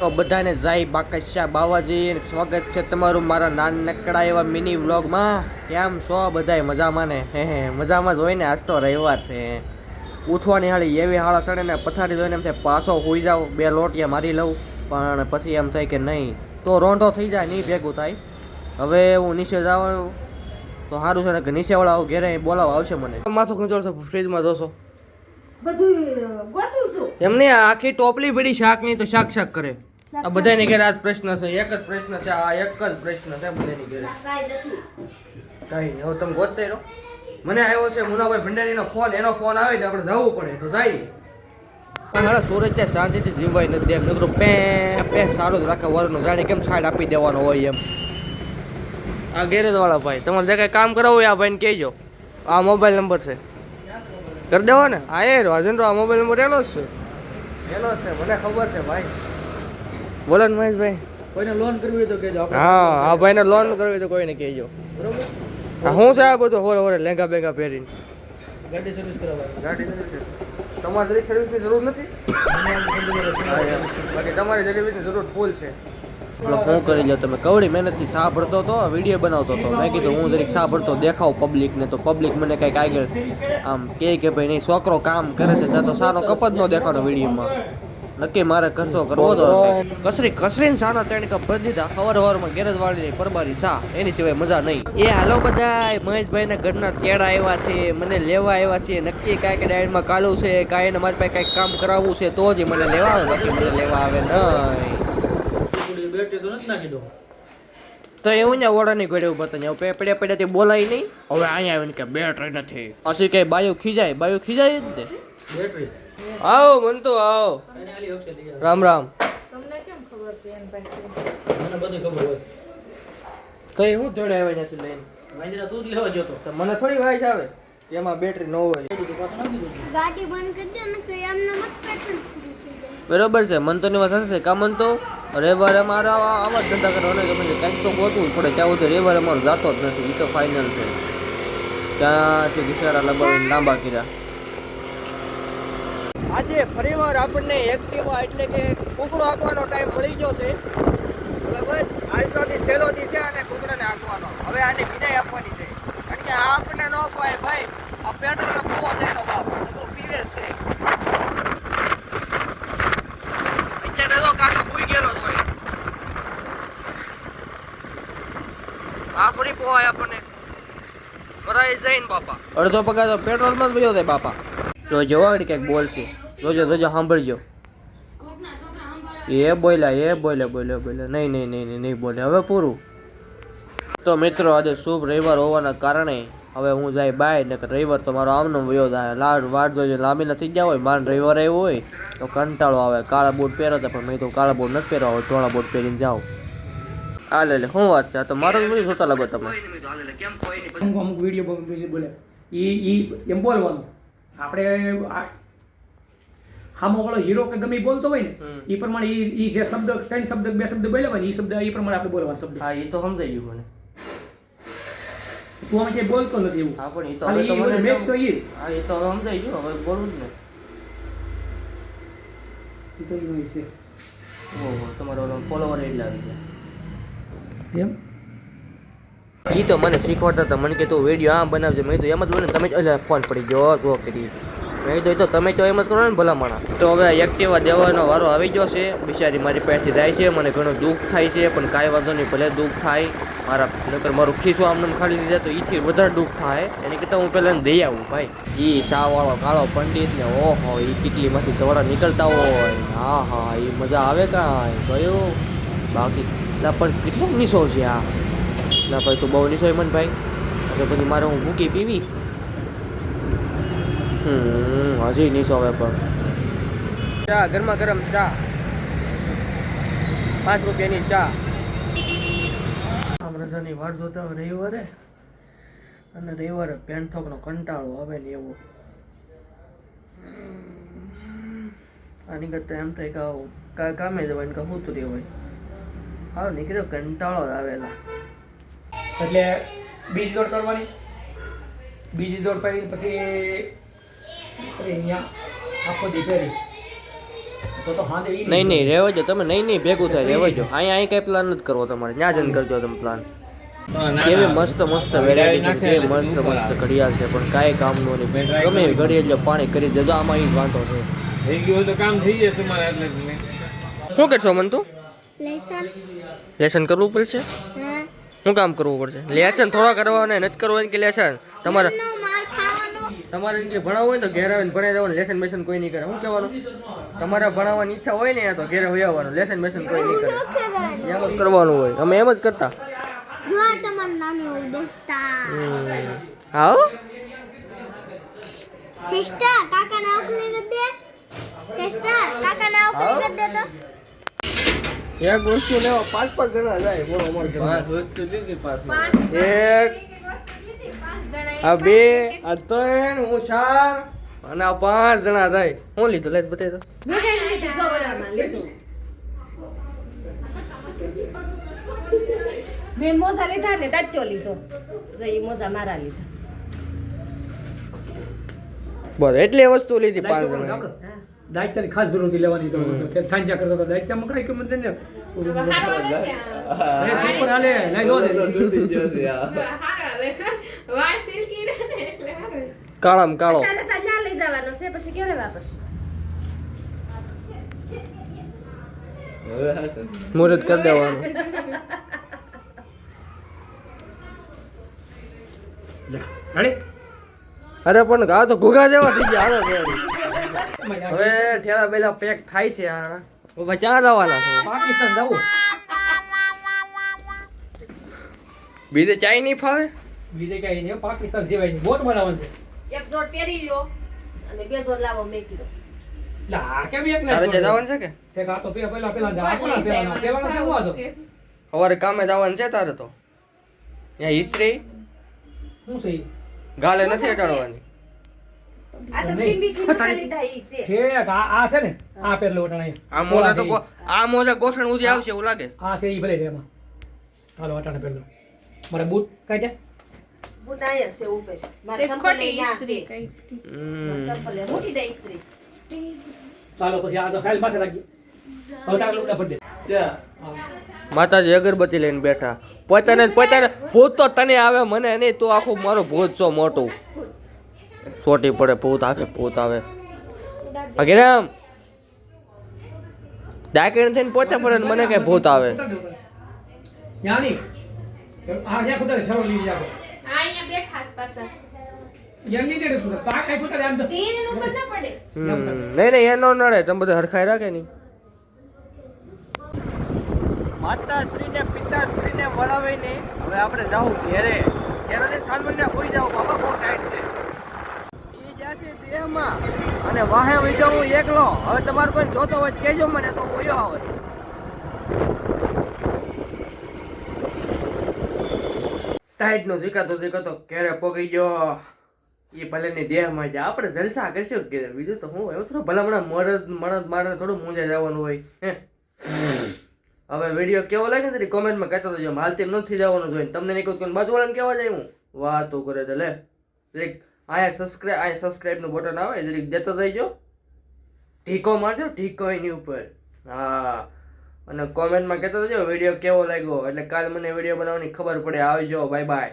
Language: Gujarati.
તો બધાને જય બાકશા બાવાજી સ્વાગત છે તમારું મારા નાનકડા એવા મિની વ્લોગમાં કેમ છો બધાય મજામાં ને? હે હે, મજામાં જ હોય ને? આજ તો રવિવાર છે. ઉઠવાની હાળી એવી હાળા ચડે ને, પથારી જોઈને એમ થાય પાછો હોઈ જાઓ બે લોટિયા મારી લઉં, પણ પછી એમ થાય કે નહીં. તો રોંઢો થઈ જાય, નહીં ભેગું થાય. હવે હું નીચે જવાનું તો સારું છે ને કે નીચેવાળા ઘેરે બોલાવો, આવશે મને. માથું ખંચોળ ફ્રીજમાં જોશો. બધું છું એમને આખી ટોપલી પડી શાકની તો શાક શાક કરે. આ બધાની ઘેર આ પ્રશ્ન છે એક જ પ્રશ્ન છે આ એક જ પ્રશ્ન છે બધાની ઘરે. કાંઈ નહીં હવે તમે ગોતતા રહો મને આવ્યો છે મુનાભાઈ ભંડારીનો ફોન એનો ફોન આવે એટલે આપણે જવું પડે તો જાય. મારા સુરત ત્યાં શાંતિથી જીવાય નથી એમ નકરું પે પે સારું જ રાખે વરનું જાણે કેમ સાઈડ આપી દેવાનો હોય એમ. આ ગેરેજ વાળા ભાઈ તમારે જે કાંઈ કામ કરાવવું હોય આ ભાઈને કહેજો. આ મોબાઈલ નંબર છે. કરી દેવો ને હા એ રાજેન્દ્ર આ મોબાઈલ નંબર એનો જ છે. એનો જ છે મને ખબર છે ભાઈ. બોલો ને મહેશભાઈ. કોઈને લોન કરવી હોય તો કહેજો. હા હા ભાઈને લોન કરવી હોય તો કોઈને કહેજો. બરોબર? હા હું સાહેબ બધું? હોરે હોરે લેંગા બેંગા પહેરીને. ગાડી સર્વિસ કરાવવા ગાડી સર્વિસ. તમારે સર્વિસની જરૂર નથી? બાકી તમારી સર્વિસની જરૂર ફૂલ છે. હું કરી લો તમે કવડી મહેનતથી શા ભરતો હતો વીડિયો બનાવતો હતો મેં કીધું હું જરીક શા ભરતો, દેખાવ પબ્લિકને તો પબ્લિક મને કંઈક આગળ આમ કહે કે ભાઈ નહીં, છોકરો કામ કરે છે, ત્યાં તો સારો કપ જ ન દેખાડો વિડીયોમાં. નક્કી મારે કરશો કરવો તો કસરી, કસરીને સાના ત્રણ કપ ભરી દીધા. અવાર સવારમાં ગેરેજ વાળી પરબારી સા એની સિવાય મજા નહીં. એ હાલો બધા મહેશભાઈના ઘરના તેડા આવ્યા છે, મને લેવા આવ્યા છે. નક્કી કાંઈક ડાયરમાં કાલું છે, કાંઈ એને મારી પાસે કાંઈક કામ કરાવવું છે, તો જ મને લેવા આવે. બાકી મને લેવા આવે નહીં. બેટરી તો નથી નાખી દો તો એવું ને નહીં ઘડે ઊભા હતા હવે પડ્યા તે બોલાય નહીં. હવે અહીંયા આવીને કે બેટરી નથી. પછી કઈ બાયો ખીજાય? બાયો ખીજાય જ ને. બેટરી. આવો વખતે લઈ આવો. રામ રામ. તમને કેમ ખબર પેન પાસે મને બધી ખબર હોય. તો એ હું જોડે આવ્યા નથી લઈને? વાંદરા તું જ લેવા જતો તો. મને થોડી વાઈસ આવે. કે એમાં બેટરી ન હોય. ગાડી બંધ કરી દે ને કે ન મત પેટ્રોલ બરોબર છે મન તો ની વાત છે. કા મંતો? રવિવારે મારે આવા જ ધંધા કરવાના ગમે છે કંઈક તો ગોતવું જ પડે, ત્યાં સુધી રવિવારે મારો જાતો જ નથી એ તો ફાઇનલ છે. ત્યાંથી ઘિસારા લગાવીને લાંબા કર્યા. આજે ફરીવાર આપણને એક્ટિવા એટલે કે કુકડો હાંકવાનો ટાઈમ મળી ગયો છે. હવે બસ આજનોથી સહેલોથી છે અને કુકડાને હાંકવાનો. હવે આને વિદાય આપવાની છે. કારણ કે આ આપણને ન પાય ભાઈ. આ પેટ્રોલનો કૂવો છે એનો બાપ પીવે છે નીચે તો કાંટો ફૂઈ ગયેલો જ હોય આ થોડી પોવાય આપણને. ભરાઈ જઈને બાપા. અડધો પગાર તો પેટ્રોલમાં જ વયો જાય બાપા. જો જોવા આગળ ક્યાંક બોલશે જોજો જોજો, સાંભળજો. એ બોલ્યા, એ બોલે બોલે બોલે નહીં નહીં નહીં નહીં નહીં બોલે. હવે પૂરું. તો મિત્રો, આજે શુભ રવિવાર હોવાના કારણે હવે હું જાય બાય ને રવિવાર તો મારો આમનો વયો જાય. લાડ વાટ જોજો લાંબી નથી ગયા હોય માન રવિવાર આવ્યો હોય, તો કંટાળો આવે. કાળા બૂટ પહેરતા પણ મેં તો કાળા બૂટ નથી પહેરવા હોય, ધોળા બૂટ પહેરીને જાઓ આ લે લે શું વાત છે? આ તો મારો જ જોતા લાગો તમે. અમુક અમુક વીડિયો બોલે. એ એ એમ બોલવાનું. આપણે સામો વાળો હીરો કે ગમે બોલતો હોય ને એ પ્રમાણે એ જે શબ્દ ત્રણ શબ્દ બે શબ્દ બોલ્યા હોય એ શબ્દ એ પ્રમાણે આપણે બોલવાનો શબ્દ. હા એ તો સમજાઈ ગયું મને. તું અમે ક્યાંય બોલતો નથી એવું. હા પણ એ તો હવે તો ઈ મને મેક્સ હોય હા એ તો હવે સમજાઈ ગયું હવે બોલું જ ને. ઈ તો એ હોય છે. ઓહો તમારો ફોલોવર એટલા આવી ગયા. એમ? એ તો મને શીખવાડતા હતા. મને કે તું વીડિયો આમ બનાવજે. મેં તો એમ જ બોલે તમે જ ફોન પડી ગયો જો કરી? મેં કીધું તો તમે તો એમ જ કરો ને ભલામણા. તો હવે એક્ટિવા દેવાનો વારો આવી ગયો છે. બિચારી મારી પાસેથી જાય છે. મને ઘણું દુઃખ થાય છે, પણ કાંઈ વાંધો નહીં, ભલે દુઃખ થાય. મારા, નકર મારું ખીસું આમને આમ ખાલી દીધા તો એથી વધારે દુઃખ થાય. એની કરતાં હું પહેલાં દઈ આવું, ભાઈ. એ શાહવાળો કાળો પંડિત ને ઓહો એ કેટલીમાંથી દોડા નીકળતા હોય. હા હા એ મજા આવે કાંઈ. કયું બાકી લા પણ કેટલો નિશો છે આ? ના ભાઈ તું બહુ નિશોય મન ભાઈ. એટલે પછી મારે હું મૂકી પીવી? હમ હજી નિશો હવે પણ. ચા ગરમા ગરમ ચા. પાંચ રૂપિયાની ચા. આમ રજાની વાટ જોતા હોય રવિવારે અને રવિવારે પેન્થોકનો કંટાળો આવે ને એવો. આની કરતાં એમ થાય કે કામે જવાય ને કે હું રહેવાય હા નીકળ્યો કંટાળો આવેલા. એટલે બીજ દોડ કરવાની? બીજી દોડ કરીને પછી અહીંયા આખો દી ફેરી. તો તો હાંજે ઈ નહીં નહીં રહેવા જો તમે નહીં નહીં ભેગું થાય રહેવા જો અહીંયા અહીં કઈ પ્લાન નથી કરવો તમારે. ત્યાં જઈને કરજો તમે પ્લાન કેવી મસ્ત મસ્ત વેરાયટી છે કેવી મસ્ત મસ્ત ઘડિયાળ છે પણ કાંઈ કામનું નહીં. ગમે એવી ઘડિયાળ જો પાણી કરી દેજો આમાં અહીં જ વાંધો છે. થઈ ગયું તો કામ થઈ જાય તમારે એટલે શું કરશો મન તું લેસન. લેસન કરવું પડશે? શું કામ કરવું પડશે? લેસન થોડા કરવાના નથી કરવાનું કે લેસન? તમારે તમારે જે ભણાવવું હોય તો ઘેર આવીને ભણાઈ દેવાનું લેસન બેસન કોઈ નહીં કરે. શું કહેવાનું? તમારે ભણાવવાની ઈચ્છા હોય ને તો ઘેર હોય આવવાનું લેસન બેસન કોઈ નહીં કરે. એમ જ કરવાનું હોય. અમે એમ જ કરતા. આવો સિસ્ટર ઓકલી કરી દે. સિસ્ટર ઓકલી કરી દે તો. એક વસ્તુ લેવા પાંચ પાંચ જણા જાય બોલો અમારે પાંચ વસ્તુ લીધી પાંચ એક આ બે આ ત્રણ હું ચાર અને આ પાંચ જણા જાય. હું લીધું લઈ બતાવી દો. મેં મોજા લીધા? ને તાચો લીધો. જો એ મોજા મારા લીધા. બસ એટલી વસ્તુ લીધી પાંચ જણા. આપણે ખાસ જરૂર નથી લેવાની તો કે થાંચા કરતો હતો દાયિત્વમાં કઈ કિંમત નથી. ને સુપર હાલે લઈ લો કાળામાં કાળો. મુરત તો ત્યાં લઈ જવાનો છે પછી ક્યારે વાપરશે? મુહૂર્ત કરી દેવાનું. અરે અરે પણ ગા તો ઘોઘા જેવા થઈ ગયા હાલો. હવે ઠેલા બેલા પેક થાય છે હવે ક્યાં જવાના છો? પાકિસ્તાન જવું. બીજે ચાય નહીં ફાવે? બીજે કઈ નહીં પાકિસ્તાન સિવાય નહીં. બોટ બનાવવાનું છે. એક જોડ પહેરી લ્યો અને બે જોડ લાવો મેં કીધો. એટલે કેમ એક તારે જવાનું છે કે? તે પેલા પેલા પેલા પેલા કામે જવાનું છે તારે તો? ત્યાં હિસ્ટ્રી? શું છે ગાલે નથી અટાડવાની. મારે બૂટ કાઢ્યા બુટ છે ઉપર. મારે સંપલ લઈ ના છે. હમ. સંપલ લે મૂકી દે ઇસ્ત્રી ચાલો પછી આ તો ખાલી માથે રાખી હવે તારે લુગડા ફરી દે. માતાજી અગરબત્તી લઈને બેઠા. પોતાને પોતાને ભૂત તો તને આવે મને નહીં તું આખું મારું ભૂત છો મોટું. ચોટી પડે ભૂત આવે ભૂત આવે. અગિરામ ડાકણ થઈને પોતે પડે ને મને કઈ ભૂત આવે. નહીં નહીં ને કુતરે પા કઈ કુતરે આમ તો. હમ, નહીં નહીં એનો નડે તમે બધા હરખાઈ રાખે નહીં. માતાશ્રીને પિતાશ્રીને મળાવીને હવે આપણે જાવું ઘેરે. ઘેરે સાંજને કોઈ જાવ બાબા બહુ ટાઈટ છે. અને વાહે વઈ હું એકલો. હવે તમારે કોઈ જોતો હોય કેજો મને, તો હું આવે. ટાઈટ નો શીખાતો શીખાતો ક્યારે પોગી ગયો. એ ભલે ની દેહમાં જાય આપણે જલસા કરશું કે બીજું તો હું એવું થોડું ભલામણા મરદ મરદ મારે થોડું મૂંઝા જવાનું હોય. હે. હવે વીડિયો કેવો લાગે ને કોમેન્ટમાં કહેતો હતો હાલતી નથી જવાનું જોઈએ તમને નહીં કોઈ બાજુવાળાને કેવા જાય હું. વાતો કરે તો લે. અહીંયા સબસ્ક્રાઇબ અહીંયા સબસ્ક્રાઇબનું બટન આવે જરીક દેતો જઈજો ઢીકો મારજો ઢીકો એની ઉપર. હા. અને કોમેન્ટમાં કહેતો જો વીડિયો કેવો લાગ્યો? એટલે કાલ મને વીડિયો બનાવવાની ખબર પડે. આવજો બાય બાય